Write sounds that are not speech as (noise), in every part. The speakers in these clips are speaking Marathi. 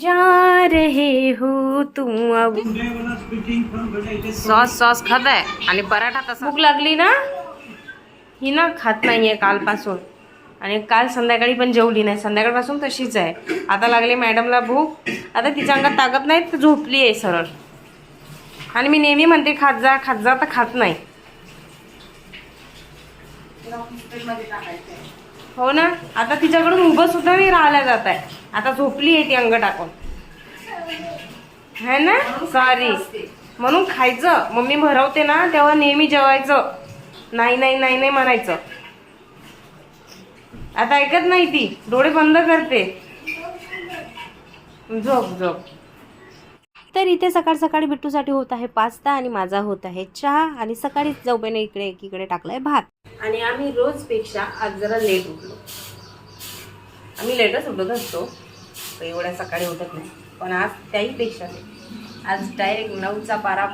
जा रहे हो तुम अब। सॉस सॉस खात आहे आणि पराठा तसा? भूक लागली ना? ही ना खात नाहीये कालपासून. आणि काल संध्याकाळी पण जेवली नाही. संध्याकाळपासून तशीच आहे. आता लागली मॅडमला भूक. आता तिच्या अंगात ताकद नाही तर झोपली आहे सरळ. आणि मी नेहमी म्हणते खात जा खात जा तर खात नाही. हो ना? आता तिच्याकडून उभं सुद्धा नाही राहिल्या जात आहे. आता झोपली आहे ती अंग टाकून. है ना? सॉरी म्हणून खायचं. मम्मी भरवते ना तेव्हा नेहमी जेवायचं. नाही नाही नाही नाही म्हणायचं. आता ऐकत नाही ती. डोळे बंद करते. झोप झोप. तर इथे सकाळ सकाळी बिट्टूसाठी होत आहे पास्ता आणि माझा होत आहे चहा. आणि सकाळीच जाऊबेने इकडे एकीकडे टाकलाय भात. आणि आम्ही रोजपेक्षा आज जरा लेट उठलो. आम्ही लेटच उठत असतो. एवढ्या सकाळी उठत नाही. पण आज त्याहीपेक्षा late. आज डायरेक्ट नऊचा पारा.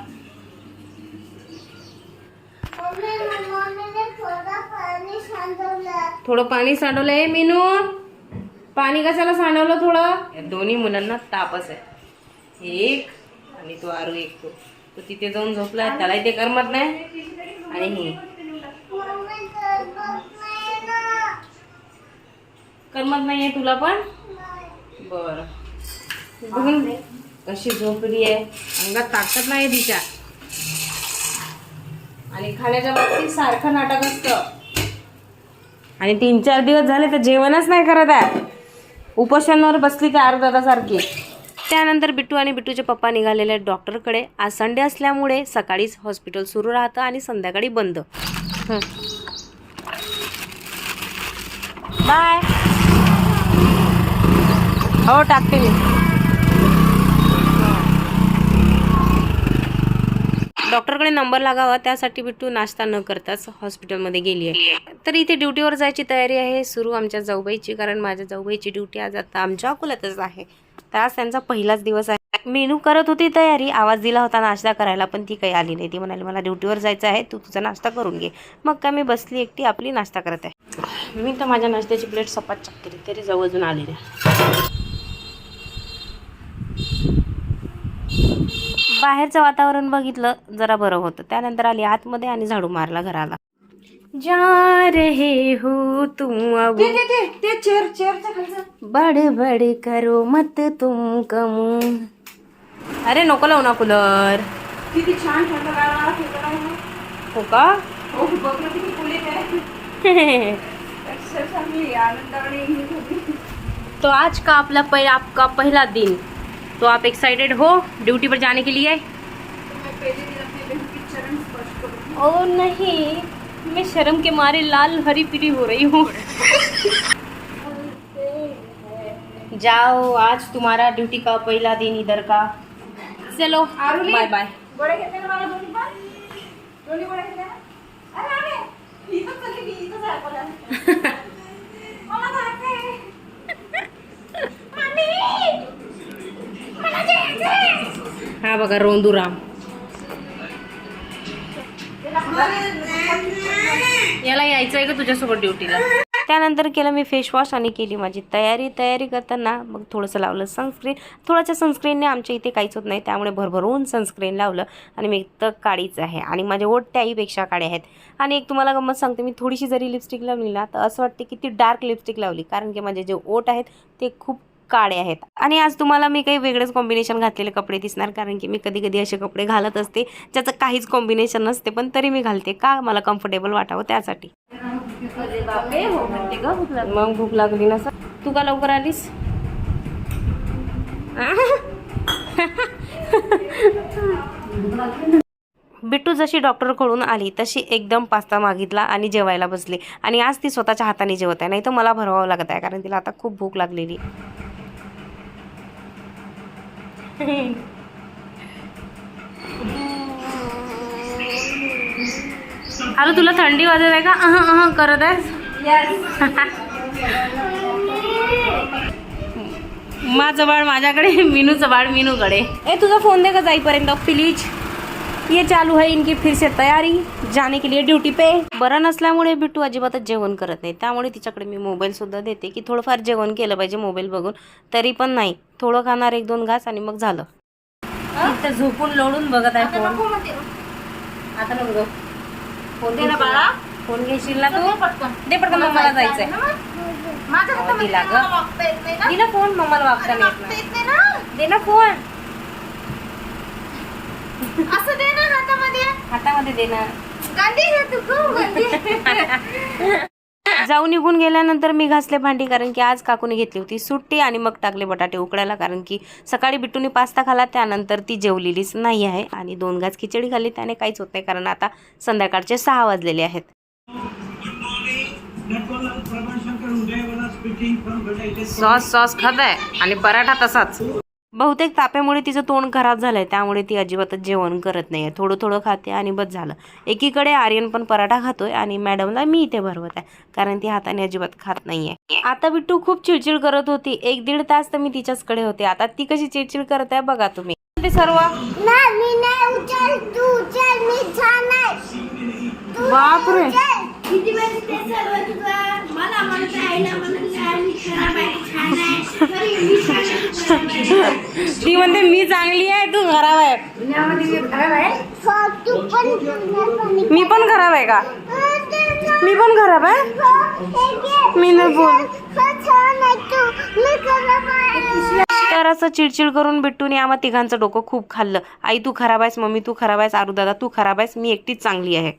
थोडं पाणी सांडवलंय मीनू. पाणी कशाला सांडवलं थोडं? या दोन्ही मुलांना तापच आहे. एक आणि तो आरू एक तो. तो तिथे जाऊन झोपला त्यालाही ते करमत नाही. आणि हे. करमत नाहीये तुला पण? बर. बघून कशी झोपली आहे. अंगात ताकद नाही तिच्या. आणि खाण्याच्या बाबतीत सारखं नाटक असतं. आणि तीन चार दिवस झाले तर जेवणच नाही करत आहे. उपोषणावर बसली ते अर्धा तासारखी त्यानंतर बिट्टू आणि बिट्टूचे पप्पा निघालेले आहेत डॉक्टरकडे. आज संडे असल्यामुळे सकाळीच हॉस्पिटल सुरू राहतं आणि संध्याकाळी बंद. बाय. हो टाकते मी. डॉक्टरकडे नंबर लागावा त्यासाठी बिट्टू नाश्ता न करताच हॉस्पिटलमध्ये गेली आहे तर इथे ड्युटीवर जायची तयारी आहे सुरू आमच्या जाऊबाईची कारण माझ्या जाऊबाईची ड्युटी आज आता आमच्या अकोल्यातच आहे. तर आज त्यांचा पहिलाच दिवस आहे. मेनू करत होती तयारी आवाज दिला होता नाश्ता करायला पण ती काही आली नाही. ती म्हणाली मला ड्युटीवर जायचं आहे तू तुझा नाश्ता करून घे. मग काय मी बसली एकटी आपली नाश्ता करत आहे. मी तर माझ्या नाश्त्याची प्लेट सपाट चक केली तरी जाऊ अजून आली नाही बाहेरचं वातावरण बघितलं जरा बरं होतं. त्यानंतर आली आतमध्ये आणि झाडू मारला घराला. जा रहे हो तुम अब। ते चेअरच्या खालचं बड बड करो मत तुम कमू। अरे नको लावू ना कूलर। किती छान थंड गार फेकत आहे हो। का हो बघ ना किती फुले आहे अक्षरशः मी आनंदाने होती तो आज का अपना पहला आपका पहला दिन। तो आप एक्साइटेड हो ड्यूटी पर जाने के लिए? तो मैं पहले दिन अपने बहन के चरण स्पर्श करूँगी। ओ नहीं। मैं शर्म के मारे लाल हरी पीली हो रही हूँ जाओ आज तुम्हारा ड्यूटी का पहला दिन इधर का चलो आरुली? बाय बाय बडे घेतले ना मला दोन्ही पण दोन्ही बडे घेतले ना अरे अरे इथंच चालली मी इथंच आहे आपल्याला मला जायचंय. मम्मी! मला जायचंय. हा बघा रोंदूराम याला यायचं आहे का तुझ्यासोबत ड्युटीला? त्यानंतर केलं मी फेशवॉश आणि केली माझी तयारी. तयारी करताना मग थोडंसं लावलं सनस्क्रीन थोड्याशा सनस्क्रीनने आमच्या इथे काहीच होत नाही त्यामुळे भरभरून सनस्क्रीन लावलं आणि मी तर काळीच आहे. आणि माझे ओठ त्याहीपेक्षा काळे आहेत. आणि एक तुम्हाला गंमत सांगते मी थोडीशी जरी लिपस्टिक लावली ना तर असं वाटते की ती डार्क लिपस्टिक लावली. कारण की माझे जे ओठ आहेत ते खूप काळे आहेत. आणि आज तुम्हाला मी काही वेगळंच कॉम्बिनेशन घातलेले कपडे दिसणार कारण की मी कधी कधी असे कपडे घालत असते ज्याचं काहीच कॉम्बिनेशन नसते पण तरी मी घालते. का मला कम्फर्टेबल वाटावं त्यासाठी? मग भूक लागली ना सर. तू का लवकर आलीस? बिट्टू जशी डॉक्टरकडून आली तशी एकदम पास्ता मागितला आणि जेवायला बसली. आणि आज ती स्वतःच्या हाताने जेवत आहे. नाही तर मला भरवावं लागत आहे कारण तिला आता खूप भूक लागलेली (laughs) अरे तुला थंडी वाजत आहे का? अह अह करत आहेस? (laughs) माझं बाळ माझ्याकडे मिनूचं बाळ मिनूकडे. ए तुझा फोन दे का जाईपर्यंत प्लीज ये चालू है इनकी फिर से तयारी जाने के लिए ड्यूटी पे। बरं नसल्यामुळे बिट्टू अजिबातच जेवण करत नाही. त्यामुळे तिच्याकडे मी मोबाईल सुद्धा देते की थोडंफार जेवण केलं पाहिजे मोबाईल बघून. तरी पण नाही. थोडं खाणार एक दोन घास आणि मग झालं. इथं झोपून लोळून बघत आहे फोन. आता नको फोन दे ना घेशील बाळा. फोन घेशील ना तू. दे पटकन. मम्माला जायचंय. दिला ग. फोन मम्माला नाही येत नाही. दे ना फोन. असं दे ना हातामध्ये? हातामध्ये दे ना गांधी घे तू? खूप गांधी जाऊ निघून गेल्यानंतर मी घासले भांडी कारण की आज काकूने घेतली होती सुट्टी आणि मग टाकले बटाटे उकडायला कारण की सकाळी बिट्टूने पास्ता खाला त्यानंतर ती जेवलेलीच नाही आहे आणि दोन घास खिचडी खाल्ली त्याने काहीच होत नाही कारण आता संध्याकाळचे सहा वाजलेले आहेत. सॉस सॉस खात आहे आणि पराठा तसाच. बहुतेक ताप्यामुळे तिचं तोंड खराब झालंय त्यामुळे ती अजिबातच जेवण करत नाहीये. थोडं थोडं खाते आणि बस झालं. एकीकडे आर्यन पण पराठा खातोय आणि मॅडमला मी इथे भरवत आहे कारण ती हाताने अजिबात खात नाहीये. आता बिट्टू खूप चिडचिड करत होती. एक दीड तास तर मी तिच्याचकडे होते. आता ती कशी चिडचिड करत आहे बघा तुम्ही. ते सर्व बापरे. ती म्हणते मी चांगली आहे तू खराब आहे. मी पण खराब आहे का? मी पण खराब आहे? मी न बोल. तर असं चिडचिड करून बिट्टूने आम्हा तिघांचं डोकं खूप खाल्लं. आई तू खराब आहेस मम्मी तू खराब आहेस आरू दादा तू खराब आहेस मी एकटीच चांगली आहे.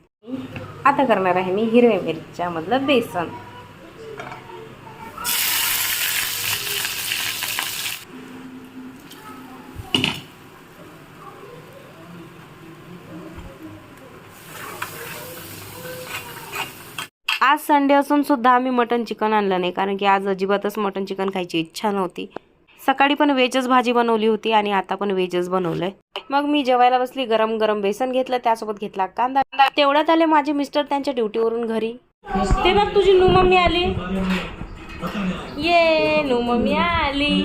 आता करणार आहे मी हिरव्या मिरच्या मधलं बेसन आज संडे असून सुद्धा आम्ही मटन चिकन आणलं नाही कारण की आज अजिबातच मटन चिकन खायची इच्छा नव्हती. सकाळी पण व्हेजच भाजी बनवली होती आणि आता पण व्हेजच बनवलंय. मग मी जेवायला बसली गरम गरम बेसन घेतलं त्यासोबत घेतला कांदा. तेवढ्यात आले माझे मिस्टर त्यांच्या ड्युटीवरून घरी. ते बघ तुझी नू मम्मी आली. ये नू मम्मी आली.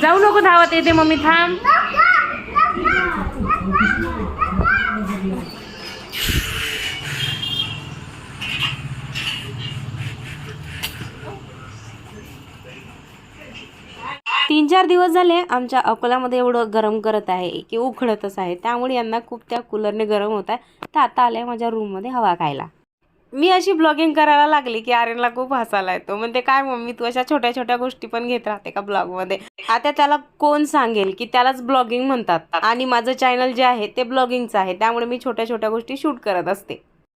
जाऊ नको धावत येते मम्मी थांब. चार दिवस झाले आमच्या अकोल्यामध्ये एवढं गरम करत आहे की उखडतच आहे. त्यामुळे यांना खूप त्या कूलरने गरम होत आहे. तर आता आले माझ्या रूममध्ये हवा खायला. मी अशी ब्लॉगिंग करायला लागली की आर्यनला खूप हसायला येतो. म्हणते काय मम्मी तू अशा छोट्या छोट्या गोष्टी पण घेत राहते का ब्लॉगमध्ये आता त्याला कोण सांगेल की त्यालाच ब्लॉगिंग म्हणतात. आणि माझं चॅनल जे आहे ते ब्लॉगिंगचं आहे. त्यामुळे मी छोट्या छोट्या गोष्टी शूट करत असते.